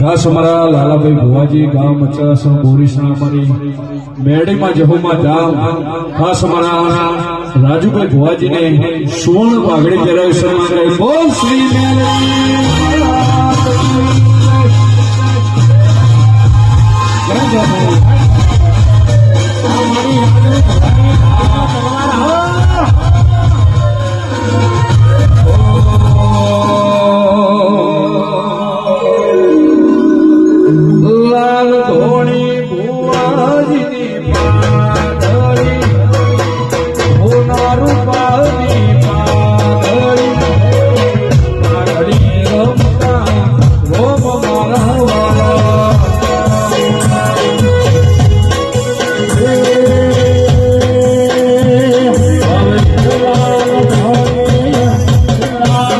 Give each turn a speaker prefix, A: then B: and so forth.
A: ખાસ અમારા લાલાભાઈ ભુવાજી, ગામ મચાસ બોરીસણા અમારી મેડીમાં જહુમાં જામ. ખાસ અમારા રાજુભાઈ ભુવાજીને સુવર્ણ વાઘડી પહેરાવી સન્માન બોલ શ્રી ലാൽ തോണി